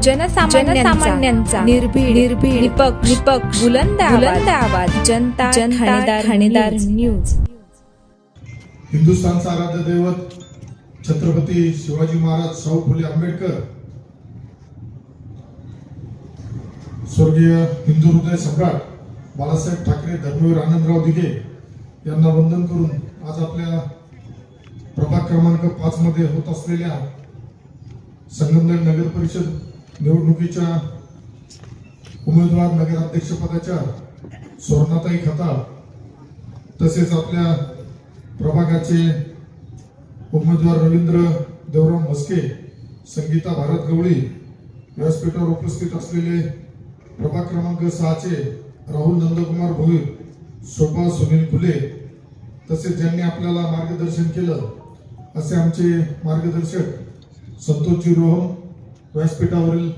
जनसामान्यांचा निर्भीड निर्भीड निपक्ष निपक्ष बुलंद बुलंद आवाज. जनता जनता ठाणेदार न्यूज. हिंदुस्थानचा आराध्य दैवत छत्रपती शिवाजी महाराज शाहू फुले आंबेडकर. स्वर्गीय हिंदू हृदय सम्राट बाळासाहेब ठाकरे धर्मवीर आनंदराव दिघे यांना वंदन करून आज आपल्या प्रभाग क्रमांक पाच मध्ये होत असलेल्या संगमनेर नगर परिषद निवडणुकीच्या उमेदवार नगराध्यक्षपदाच्या स्वर्णाताई खता तसेच आपल्या प्रभागाचे उमेदवार रवींद्र देवराम मस्के संगीता भारत गवळी व्यासपीठावर उपस्थित असलेले प्रभाग क्रमांक सहाचे राहुल नंदकुमार भोईर शोभा सुनील फुले तसेच ज्यांनी आपल्याला मार्गदर्शन केलं असे आमचे मार्गदर्शक संतोषजी रोहम व्यासपीठावरील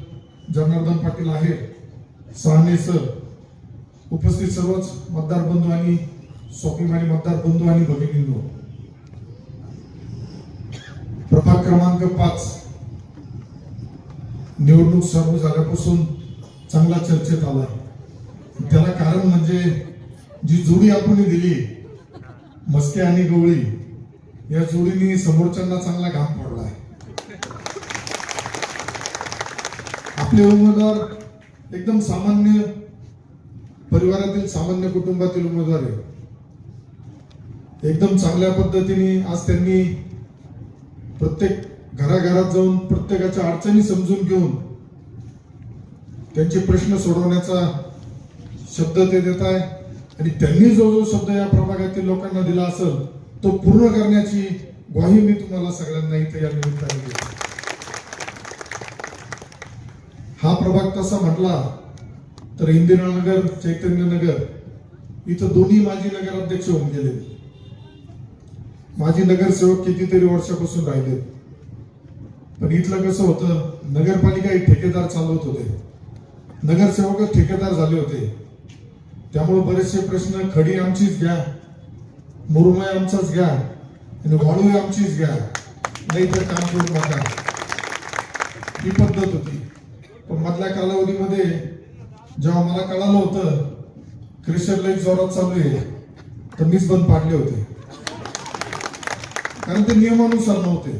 जनार्दन पाटील आहे. सहाने सर. उपस्थित सर्वच मतदार बंधू आणि स्वाभिमानी मतदार बंधू आणि भगिनींनो. प्रभाग क्रमांक पाच. निवडणूक सर्व झाल्यापासून चांगला चर्चेत आला त्याला कारण म्हणजे जी जोडी आपण दिली मस्के आणि गवळी या जोडीने समोरच्यांना चांगला घाम पडलाय आपले उमेदवार एकदम सामान्य परिवारातील सामान्य कुटुंबातील उमेदवार आहे. एकदम चांगल्या पद्धतीने आज त्यांनी प्रत्येक घराघरात जाऊन प्रत्येकाच्या अडचणी समजून घेऊन त्यांचे प्रश्न सोडवण्याचा शब्द ते देत आहे. आणि त्यांनी जो जो शब्द या प्रभागातील लोकांना दिला असेल तो पूर्ण करण्याची ग्वाही मी तुम्हाला सगळ्यांना इथे या निमित्ताने देतो. हा प्रभाग तसा म्हटला तर इंदिरानगर चैतन्यनगर इथं दोन्ही माजी नगराध्यक्ष होऊन गेले. माजी नगरसेवक कितीतरी वर्षापासून राहिले. पण इथलं कसं होतं नगरपालिका एक ठेकेदार चालवत होते. नगरसेवकच ठेकेदार झाले होते. त्यामुळे बरेचसे प्रश्न खडी आमचीच घ्या मुरुमय आमचाच घ्या आणि वाळू आमचीच घ्या नाहीतर काम करू नका. ही पद्धत होती. पण मधल्या कालावधीमध्ये जेव्हा मला कळालं होतं क्रिश्चन लाईफ जोरात चालू आहे तर मीच बंद पाडले होते. कारण ते नियमानुसार नव्हते.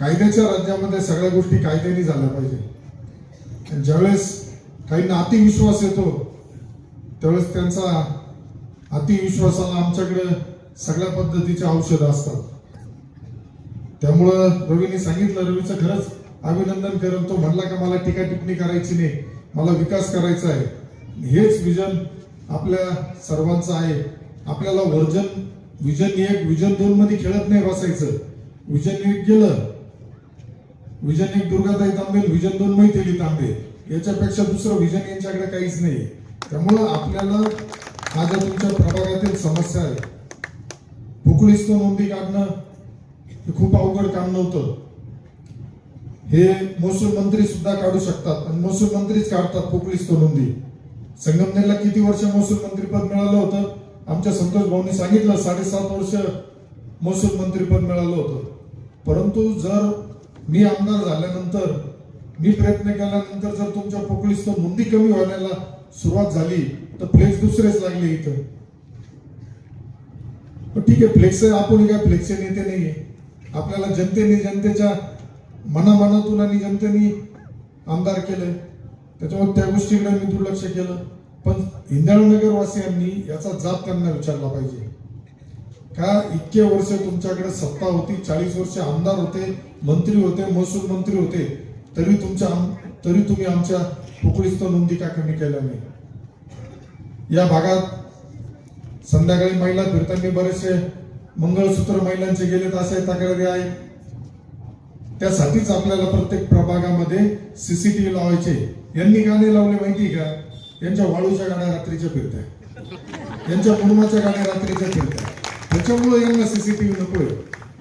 कायद्याच्या राज्यामध्ये सगळ्या गोष्टी कायद्याने झाल्या पाहिजे. ज्यावेळेस काहींना अतिविश्वास येतो त्यावेळेस त्यांचा अतिविश्वासाला आमच्याकडे सगळ्या पद्धतीचे औषधं असतात. त्यामुळं रवीने सांगितलं रवीचं खरंच अभिनंदन करेल. तो म्हणला का मला टीका टिप्पणी करायची नाही मला विकास करायचा आहे. हेच विजन आपल्या सर्वांचं आहे. आपल्याला वर्जन विजन एक विजन दोन मध्ये खेळत नाही बसायचं. विजन एक गेलं. विजन एक दुर्गाताई तांबे विजन दोन मैथिली तांबे. याच्यापेक्षा दुसरं विजन यांच्याकडे काहीच नाही त्यामुळं आपल्याला हा ज्या तुमच्या प्रभागातील समस्या आहे. भुकळीस्तो नोंदी काढणं हे खूप अवघड काम नव्हतं. हे महसूल मंत्री सुद्धा काढू शकतात आणि महसूल मंत्रीच काढतात पोकळीस्तो नोंदी संगमनेरला किती वर्ष महसूल मंत्रीपद मिळालं होतं? आमच्या संतोष भाऊनी सांगितलं साडेसात वर्ष महसूल मंत्रीपद मिळालं होतं. परंतु जर मी आमदार झाल्यानंतर मी प्रयत्न केल्यानंतर जर तुमच्या पोकळीस तर नोंदी कमी व्हायला सुरुवात झाली तर फ्लेक्स दुसरेच लागले इथं. पण ठीक आहे फ्लेक्स आपण काय फ्लेक्सचे नेते नाहीये. आपल्याला जनतेने जनतेच्या मनामनातून आणि जनतेने आमदार केले. त्याच्यामुळे त्या गोष्टीकडे मी दुर्लक्ष केलं. पण इंद्राळनगर याचा जाब त्यांना विचारला पाहिजे. का इतके वर्ष तुमच्याकडे सत्ता होती चाळीस वर्ष आमदार होते मंत्री होते महसूल मंत्री होते तरी तुमच्या आम- तरी तुम्ही आमच्या पोकळीस्त नोंदी का कमी केल्या नाही? या भागात संध्याकाळी महिला फिरताना बरेचसे मंगळसूत्र महिलांचे गेलेत असे तक्रारी आहेत. त्यासाठीच आपल्याला प्रत्येक प्रभागामध्ये सीसीटीव्ही लावायचे. यांनी नाही लावले माहिती का? यांच्या वाळूच्या गाड्या रात्रीच्या फिरत्या. यांच्या कुटुंबाच्या गाड्या रात्रीच्या फिरत्या. त्याच्यामुळे यांना सीसीटीव्ही नकोय.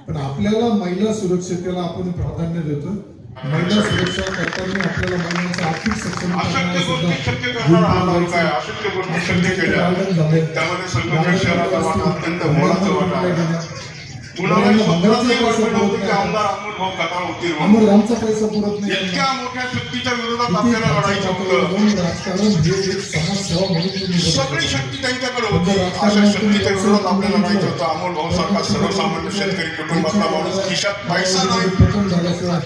पण आपल्याला महिला सुरक्षतेला आपण प्राधान्य देतो. महिला सुरक्षा करताना आपल्याला महिलांचं आर्थिक केल्या. त्यामध्ये अत्यंत मोलाचा वाटा नाही पैसा वाटलं नव्हतं की आमदार अमोल भाऊ कथा होतील म्हणून. अमररामचा पैसा पुरत नाही. इतक्या मोठ्या शक्तीच्या विरोधात आपल्याला लढायचं होतं. राजकारण हे एक समाजसेवा म्हणून. सगळी शक्ती त्यांच्याकडे होती. अशा शक्तीच्या विरोधात आपल्याला लढायचं होतं. अमोल भाऊ सारखा सर्वसामान्य शेतकरी कुटुंबातला माणूस खिशात पैसा नाही. पेटून झाल्याशिवाय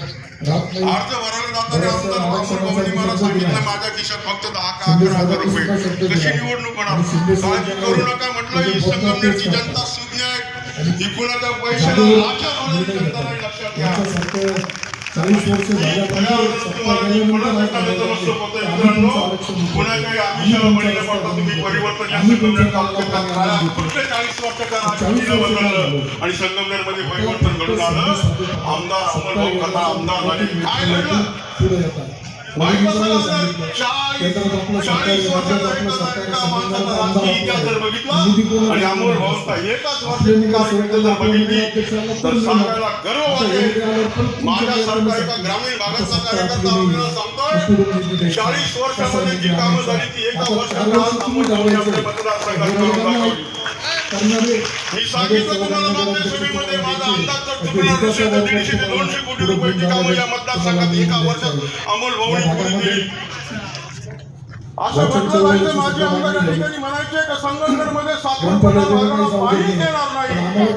राहत नाही. अर्ज भरायला जाताना आमदार अमोल भाऊंनी मला सांगितलं माझ्या खिशात फक्त दहा का अकरा हजार रुपये. कशी निवडणूक होणार? काळजी करू नका म्हटलं ही संगमनेरची जनता सुज्ञ आहे. कुणाच्या पैशाला लाचा होणारी जनता नाही लक्षात घ्या. चाळीस वर्ष आणि संगमनेरमध्ये परिवर्तन घडून आलं आमदार भाऊ कथा आमदार झाले. काय घडलं? चाळीस वर्षामध्ये जी कामं झाली ती एका वर्षात मतदारसंघात मी सांगितलं तुम्हाला मागच्या सभेमध्ये माझा अंदाज दीडशे ते दोनशे कोटी रुपयाची कामं या मतदारसंघात एका वर्षात अमोल करून असं म्हटलं जायचं माझे आमदार या ठिकाणी म्हणायचे का संगमनेरमध्ये साखर भागाला पाणी देणार नाही.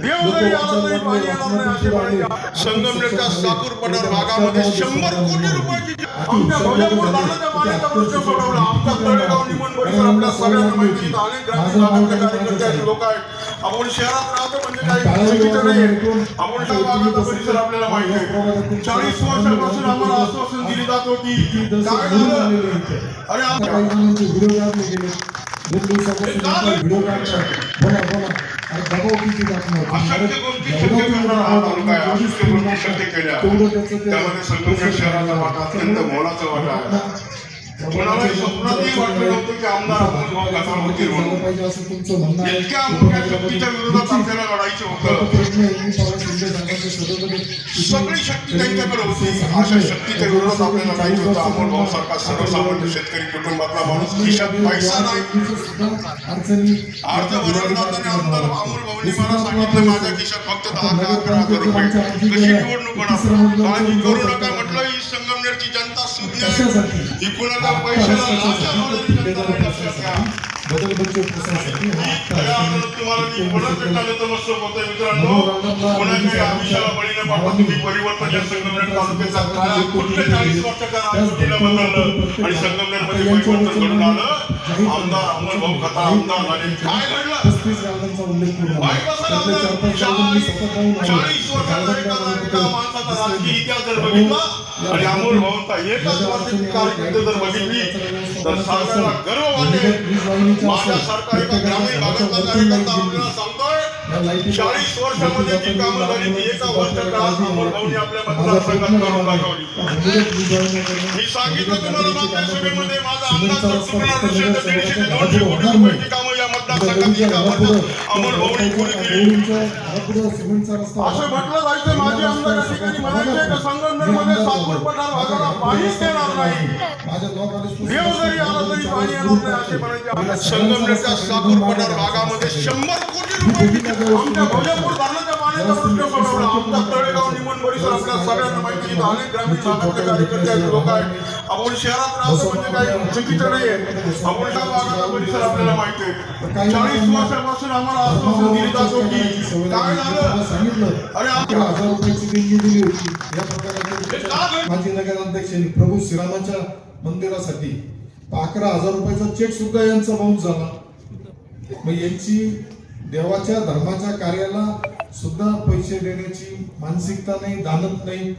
देव जरी आला तरी पाणी येणार नाही असे म्हणायचे संगमनेरच्या साकूर पठार भागामध्ये शंभर कोटी रुपयाची आमच्या भोजपूर धरणाच्या पाण्याचा प्रश्न सोडवला आमचा तळेगाव निमण परिसर आपल्या सगळ्यांना माहिती. अनेक ग्रामीण भागातले कार्यकर्ते असे लोक आहेत. आपण शहरात राहतो म्हणजे काही चुकीचं नाही आपण भागाचा परिसर आपल्याला माहिती आहे. चाळीस वर्षापासून आम्हाला आश्वासन दिली जात होती. काय झालं अरे आम- काही जणांचे व्हिडिओ काढले गेले दोन दिवसापासून आता व्हिडिओ काढतात बोला बोला अरे दबाव किती टाकणार अशक्य गोष्टी शक्य करणारा हा तालुका आहे अशक्य गोष्टी शक्य केल्या तेवढं त्याचं ते- त्यामध्ये स्वप्नातही वाटलं नव्हतं की आमदार होतील म्हणून असं तुमचं म्हणणं. इतक्या मोठ्या शक्तीच्या विरोधात आपल्याला लढायचं होतं. सगळी शक्ती त्यांच्याकडे होती. अशा शक्तीच्या विरोधात आपल्याला लढायचं होतं. सर्वसामान्य शेतकरी कुटुंबातला माणूस खिशात पैसा नाही. अर्ज आमदार अमोल भाऊंनी मला सांगितलं माझ्या खिशात फक्त दहा अकरा हजार रुपये. कशी निवडणूक करू नका म्हटलं ही संगमनेरची जनता कशासाठी ही कुणाच्या पैशाला बदल बच्चे प्रशासन बळी संगमनेर तालुक्याचा काळा कुठल्या चाळीस वर्षाच्या राजवटीला बदललं आणि संगमनेरमध्ये परिवर्तन घडून आलं आमदार अमोल भाऊ कथा आमदार झाले काय घडलं पस्तीस उल्लेख चाळीस वर्षाचा एका माणसाचा राजकीय इतिहास जर बघितला आणि अमोल भाऊंचा एकाच वर्षाची जर बघितली तर सांगायला गर्व वाटेल. माझ्यासारखा एका ग्रामीण भागातला कार्यकर्ता आपल्याला सांगतोय चाळीस वर्षामध्ये जी कामं झाली ती एका वर्षात आज अमोल भाऊनी आपल्या मतदारसंघात करून दाखवली. मी सांगितलं तुम्हाला मागच्या सभेमध्ये माझा अंदाज जर चुकला नसेल तर दीडशे ते दोनशे कोटी रुपयाची कामं असं म्हटलं जायचं माझे आमदार ठिकाणी म्हणायचे का संगमनेरमध्ये साकूर पठार भागाला पाणीच देणार नाही देव जरी आला तरी पाणी येणार नाही असे म्हणायचे संगमनेरच्या साकूर पठार भागामध्ये शंभर कोटी रुपये आमच्या भोजपूर धरणाच्या पाण्याचा प्रश्न सोडवला आमचा तळेगाव निमण परिसर आपल्या सगळ्यांना माहिती आहे. इथं अनेक ग्रामीण भागातले कार्यकर्ते असे लोक आहेत. आपण शहरात राहतो म्हणजे काही चुकीचं नाहीये. आपण त्या भागाचा परिसर आपल्याला माहिती आहे. चाळीस वर्षापासून आम्हाला आश्वासन दिली जात होती काय झालं? सांगितलं अरे अकरा आमच्या हजार रुपयाची देणगी दिली होती या? माजी नगराध्यक्षांनी प्रभू श्रीरामाच्या मंदिरासाठी अकरा हजार रुपयाचा चेक सुद्धा यांचा बाउन्स झाला. मग यांची देवाच्या धर्माच्या कार्याला सुद्धा पैसे देण्याची मानसिकता नाही दानत नाही.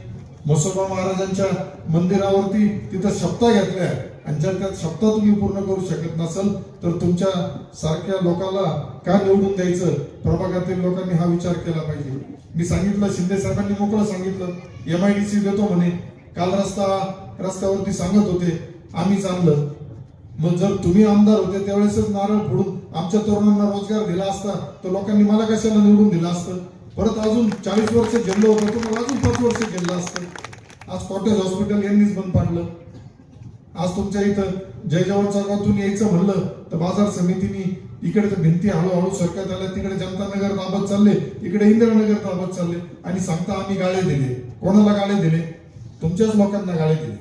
मसोबा महाराजांच्या मंदिरावरती तिथं शब्दा घेतल्या आणि जर त्यात शब्द तुम्ही पूर्ण करू शकत नसाल तर तुमच्या सारख्या लोकांना का निवडून द्यायचं? प्रभागातील लोकांनी हा विचार केला पाहिजे. मी सांगितलं शिंदे साहेबांनी मोकळं सांगितलं. एम आय डी सी देतो म्हणे. काल रस्ता रस्त्यावरती सांगत होते आम्ही चाललं. मग जर तुम्ही आमदार होते त्यावेळेसच नारळ फोडून आमच्या तरुणांना रोजगार दिला असता तर लोकांनी मला कशाला निवडून दिला असतं? परत अजून चाळीस वर्ष गेलं होतं तुम्हाला अजून पाच वर्ष गेलं असतं. आज कॉटेज हॉस्पिटल यांनीच बंद पाडलं. आज तुमच्या इथं जय जवान चौकातून यायचं म्हणलं तर बाजार समितीने इकडे तर भिंती हळूहळू सरकत आल्या तिकडे जनता नगर ताबत चालले इकडे इंदिरानगर ताबत चालले आणि सांगता आम्ही गाळे दिले. कोणाला गाळे दिले? तुमच्याच लोकांना गाळे दिले.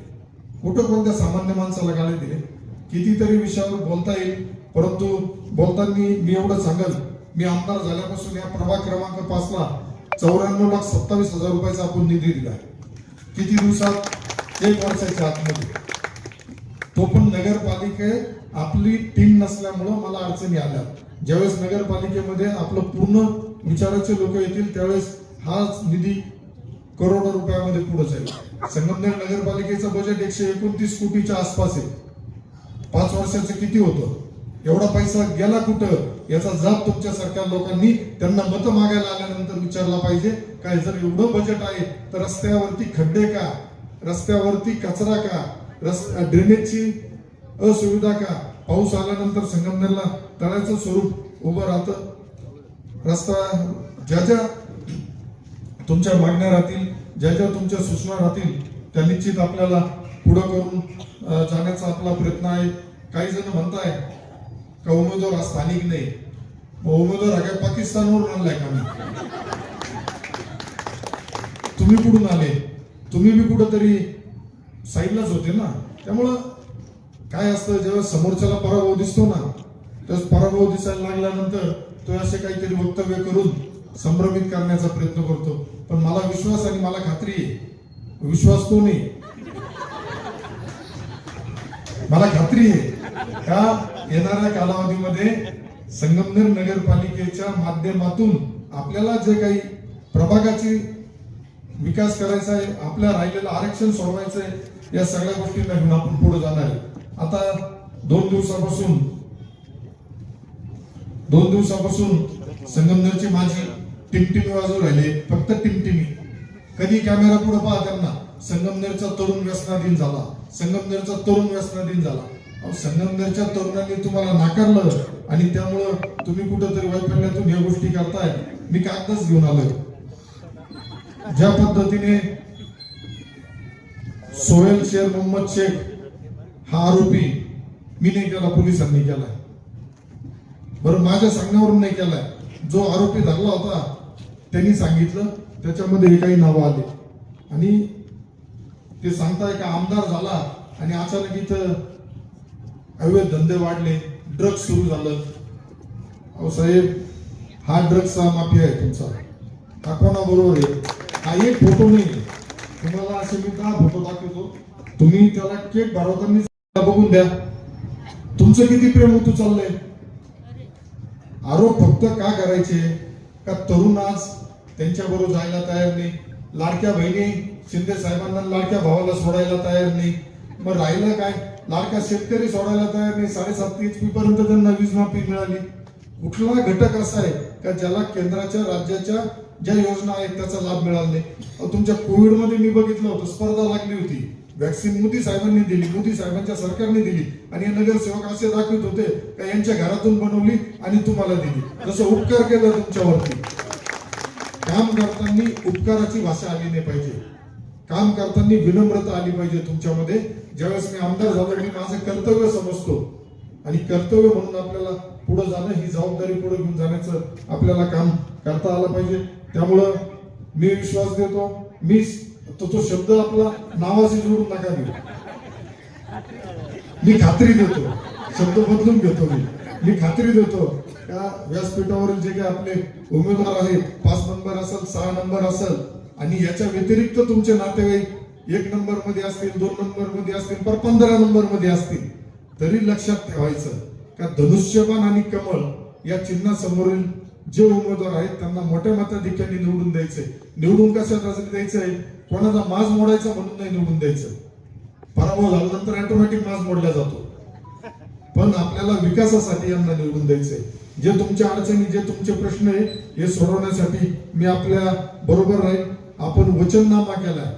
कुठं कोणत्या सामान्य माणसाला गाळे दिले? कितीतरी विषयावर बोलता येईल परंतु बोलताना मी एवढं सांगल मी आमदार झाल्यापासून या प्रभाग क्रमांक पाचला चौऱ्याण्णव लाख सत्तावीस हजार रुपयाचा आपण निधी दिला किती दिवसात? एक वर्षाच्या आतमध्ये. तो पण नगरपालिके आपली टीम नसल्यामुळं मला अडचणी आल्या. ज्यावेळेस नगरपालिकेमध्ये आपलं पूर्ण विचाराचे लोक येतील त्यावेळेस हाच निधी करोडो रुपयामध्ये पुढे जाईल. संगमनेर नगरपालिकेचं बजेट एकशे एकोणतीस कोटीच्या आसपास आहे. पाच वर्षाचं किती होतं? एवढा पैसा गेला कुठं? याचा जाब तुमच्या सरकार लोकांनी त्यांना मत मागायला आल्यानंतर विचारला पाहिजे. काय जर एवढं बजेट आहे तर रस्त्यावरती खड्डे का? रस्त्यावरती कचरा का? रस ड्रेनेजची असुविधा का? पाऊस आल्यानंतर संगमनेरला तळ्याचं स्वरूप उभं राहतं. रस्ता ज्या ज्या तुमच्या मागण्या राहतील ज्या ज्या तुमच्या सूचना राहतील त्या निश्चित आपल्याला पुढं करून जाण्याचा आपला प्रयत्न आहे. काही जण म्हणताय का उमेदवार हा स्थानिक नाही. उमेदवार हा काय पाकिस्तानवरून आणलाय का मी तुम्ही कुठून आले? तुम्ही बी कुठंतरी साईडलाच होते ना. त्यामुळं काय असतं जेव्हा समोरच्याला पराभव दिसतो ना तेव्हा पराभव दिसायला लागल्यानंतर तो असे काहीतरी वक्तव्य करून संभ्रमित करण्याचा प्रयत्न करतो. पण मला विश्वास आणि मला खात्री आहे. विश्वास तो नाही. मला खात्री आहे का येणाऱ्या कालावधीमध्ये संगमनेर नगरपालिकेच्या माध्यमातून आपल्याला जे काही प्रभागाची विकास करायचा आहे आपल्या राहिलेलं आरक्षण सोडवायचं आहे या सगळ्या गोष्टींना घेऊन आपण पुढे जाणार आहे. आता दोन दिवसापासून दोन दिवसापासून संगमनेरची माझी टिमटिमी वाजू राहिले फक्त टिमटिमी कधी कॅमेरा पुढे पहा त्यांना संगमनेरचा तरुण व्यसना दिन झाला. संगमनेरचा तरुण व्यसना दिन झाला. अहो, संगमनेरच्या तरुणांनी तुम्हाला नाकारलं आणि त्यामुळं तुम्ही कुठंतरी वैफल्यातून या गोष्टी करताय. मी कागदच घेऊन आलोय? ज्या पद्धतीने सोहेल शेर मोहम्मद शेख हा आरोपी मी नाही केला पोलिसांनी केलाय. बरं माझ्या सांगण्यावरून नाही केलाय. जो आरोपी धरला होता त्यांनी सांगितलं. त्याच्यामध्ये हे काही नावं आले. आणि ते सांगताय का आमदार झाला आणि अचानक इथं अवैध धंदे वाढले ड्रग्स सुरू झालं. अहो साहेब हा ड्रग्सचा माफिया आहे तुमचा. हा कोणाबरोबर आहे? हा एक फोटो नाही तुम्हाला असे मी का फोटो दाखवतो? तुम्ही त्याला केक भरवताना बघून द्या. तुमचं किती प्रेम होतं चाललंय? आरोप फक्त का करायचे? का तरुण आज त्यांच्या बरोबर जायला तयार नाही? लाडक्या बहिणी शिंदे साहेबांना लाडक्या भावाला सोडायला तयार नाही. मग राहिलं काय? लाडका शेतकरी सोडायला तयार नाही. साडेसात एच पी पर्यंत त्यांना वीज माफी मिळाली. कुठला घटक असा आहे का ज्याला केंद्राच्या राज्याच्या ज्या योजना आहेत त्याचा लाभ मिळाला नाही? तुमच्या कोविडमध्ये मी बघितलं होतं स्पर्धा लागली होती. व्हॅक्सिन मोदी साहेबांनी दिली मोदी साहेबांच्या सरकारने दिली आणि हे नगरसेवक असे दाखवत होते का यांच्या घरातून बनवली आणि तुम्हाला दिली. जसं उपकार केलं तुमच्यावरती. काम करताना उपकाराची भाषा आली नाही पाहिजे. काम करताना विनम्रता आली पाहिजे तुमच्यामध्ये. ज्यावेळेस मी आमदार झालो मी माझं कर्तव्य समजतो. आणि कर्तव्य म्हणून आपल्याला पुढे जाणं ही जबाबदारी पुढे घेऊन जाण्याचं आपल्याला काम करता आलं पाहिजे. त्यामुळं मी विश्वास देतो. मी तो तो शब्द आपला नावाशी जोडून नका मी मी खात्री देतो. शब्द बदलून घेतो मी. मी खात्री देतो. त्या व्यासपीठावरील जे काही आपले उमेदवार आहेत पाच नंबर असेल सहा नंबर असेल आणि याच्या व्यतिरिक्त तुमचे नातेवाईक एक नंबरमध्ये असतील दोन नंबरमध्ये असतील पर पंधरा नंबरमध्ये असतील तरी लक्षात ठेवायचं. का धनुष्यबाण आणि कमळ या चिन्हासमोरील जे उमेदवार आहेत त्यांना मोठ्या मताधिक्याने निवडून द्यायचंय. निवडून कशासाठी द्यायचंय? कोणाचा माज मोडायचा म्हणून नाही निवडून द्यायचं. पराभव झाल्यानंतर ऑटोमॅटिक माज मोडला जातो. पण आपल्याला विकासासाठी यांना निवडून द्यायचंय. जे तुमच्या अडचणी जे तुमचे प्रश्न आहे हे सोडवण्यासाठी मी आपल्या बरोबर राहील. आपण वचननामा केलाय.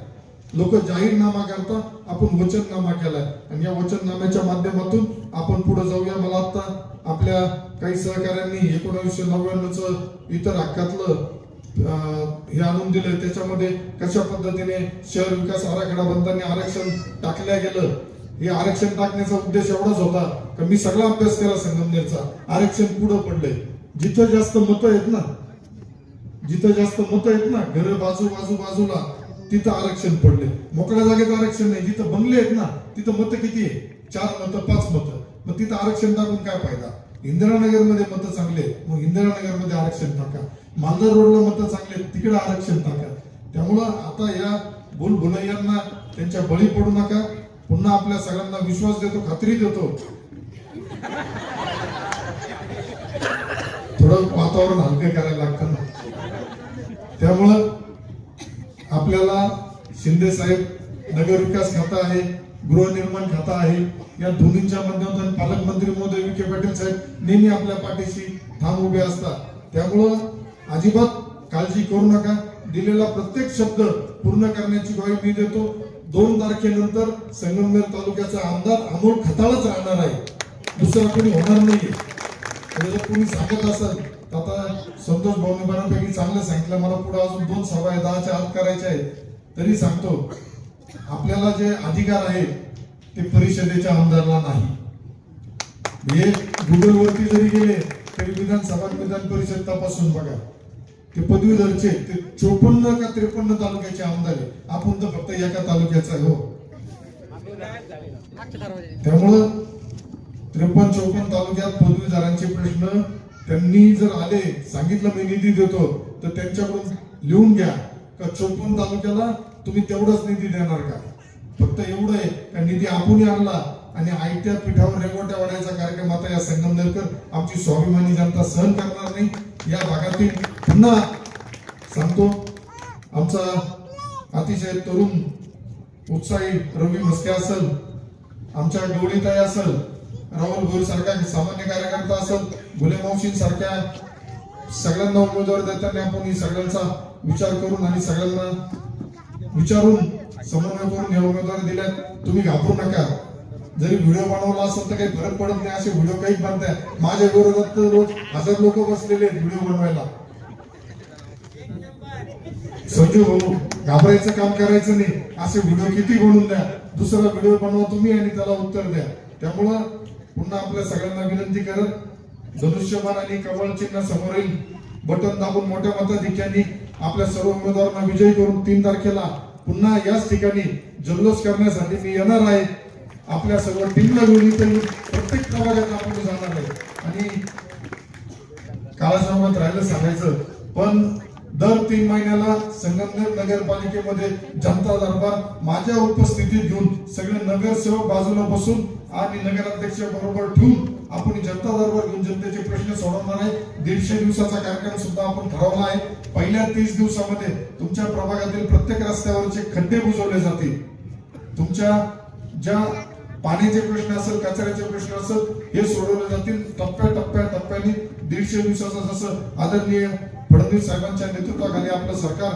लोक जाहीरनामा करता आपण वचननामा केलाय. आणि या वचननाम्याच्या माध्यमातून आपण पुढे जाऊया. मला आता आपल्या काही सहकाऱ्यांनी एकोणावीसशे नव्याण्णवच इतर हक्कातलं हे आणून दिलं त्याच्यामध्ये कशा पद्धतीने शहर विकास आराखडा बनताना आरक्षण टाकल्या गेलं हे आरक्षण टाकण्याचा उद्देश एवढाच होता की मी सगळा अभ्यास केला संगमनेरचा. आरक्षण पुढे पडले जिथं जास्त मतं आहेत ना जिथं जास्त मतं आहेत ना घर बाजू बाजू बाजूला तिथं आरक्षण पडले. मोकळ्या जागेत आरक्षण नाही जिथं बंगले आहेत ना तिथं मतं किती आहे चार मतं पाच मतं. मग तिथं आरक्षण टाकून काय फायदा? इंदिरानगरमध्ये मतं चांगले मग इंदिरानगरमध्ये आरक्षण टाका. मालदार रोडला मतं चांगले तिकडे आरक्षण टाका. त्यामुळं आता या भुलभुलैयांना त्यांच्या बळी पडू नका. पुन्हा आपल्या सगळ्यांना विश्वास देतो खात्री देतो. थोडं वातावरण हलके करायला लागतं ना. त्यामुळं आपल्याला शिंदे साहेब नगर विकास खाता आहे गृहनिर्माण खाता आहे या दोन्हीच्या माध्यमातून पालकमंत्री महोदय विखे पाटील साहेब नेहमी आपल्या पाठीशी ठाम उभे असतात. त्यामुळं अजिबात काळजी करू नका. दिलेला प्रत्येक शब्द पूर्ण करण्याची ग्वाही मी देतो. दोन तारखेनंतर संगमनेर तालुक्याचा आमदार अमोल खताळच राहणार आहे. दुसरा कोणी होणार नाहीये. जर कोणी सांगत असेल? आता संतोष भाऊने बऱ्यापैकी चांगलं सांगितलं. मला पुढे अजून दोन सभा आहे दहाच्या आत करायच्या आहेत. तरी सांगतो आपल्याला जे अधिकार आहेत ते परिषदेच्या आमदारला नाही. हे गुगलवरती जरी गेले तरी विधानसभा विधान परिषद तपासून बघा. ते पदवीधरचे ते चोपन्न का त्रेपन्न तालुक्याचे आमदार आहे. आपण तर फक्त एका तालुक्याचा आहे हो. त्यामुळं त्रेपन्न चौपन्न तालुक्यात पदवीधरांचे प्रश्न त्यांनी जर आले सांगितलं मी निधी देतो तर त्यांच्याकडून लिहून घ्या. का चौपन्न तालुक्याला तुम्ही तेवढाच निधी देणार का? फक्त एवढं आहे का निधी आपण आणला आणि आयत्या पीठावर रेगोट्या वाढायचा कार्यक्रम आता या संगमनेरकर आमची स्वाभिमानी जनता सहन करणार नाही. या भागातील पुन्हा सांगतो आमचा अतिशय तरुण उत्साही रवी मस्के असेल आमच्या डोळीताई असेल राहुल भोर सारखा सामान्य कार्यकर्ता असेल फुले मावशींसारख्या सगळ्यांना उमेदवार देताना आपण ही सगळ्यांचा विचार करून आणि सगळ्यांना विचारून समन्वय करून हे उमेदवार दिल्यात. तुम्ही घाबरू नका. जरी व्हिडिओ बनवला असेल तर काही फरक पडत नाही. असे व्हिडिओ काही बनताय माझ्या विरोधात तर रोज हजार लोक बसलेले आहेत व्हिडिओ बनवायला. संजू भाऊ घाबरायचं काम करायचं नाही. असे व्हिडिओ किती बनवून द्या. दुसरा व्हिडिओ बनवा तुम्ही आणि त्याला उत्तर द्या. त्यामुळं पुन्हा आपल्या सगळ्यांना विनंती करत धनुष्यबाण आणि कमळ चिन्ह समोरील बटन दाबून मोठ्या मताधिक्यांनी आपल्या सर्व उमेदवारांना विजयी करून तीन तारखेला पुन्हा याच ठिकाणी जल्लोष करण्यासाठी मी येणार आहे. आपल्या सर्व टीमला घेऊन इथे प्रत्येक प्रभागात आपण जाणार आहे. आणि काळासोबत राहिलं सांगायचं पण दर तीन महिन्याला संगमनेर नगरपालिकेमध्ये जनता दरबार माझ्या उपस्थितीत घेऊन सगळे नगरसेवक बाजूला बसून आणि नगराध्यक्ष बरोबर ठेवून आपण जनता दरबार घेऊन जनतेचे प्रश्न सोडवणार आहे. दीडशे दिवसाचा कार्यक्रम सुद्धा आपण ठरवला आहे. पहिल्या तीस दिवसामध्ये तुमच्या प्रभागातील प्रत्येक रस्त्यावरचे खड्डे बुजवले जातील. तुमच्या ज्या पाण्याचे प्रश्न असेल कचऱ्याचे प्रश्न असेल हे सोडवले जातील. टप्प्या टप्प्या टप्प्याने दीडशे दिवसाचा जसं आदरणीय फडणवीस साहेबांच्या नेतृत्वाखाली आपलं सरकार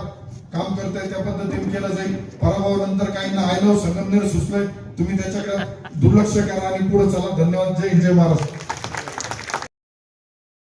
काम करत आहे त्या पद्धतीने केलं जाईल. पराभवानंतर काहींना आयलं संगमनेर सुचलंय. तुम्ही त्याच्याकडे दुर्लक्ष करा आणि पुढे चला. धन्यवाद. जय जय महाराष्ट्र.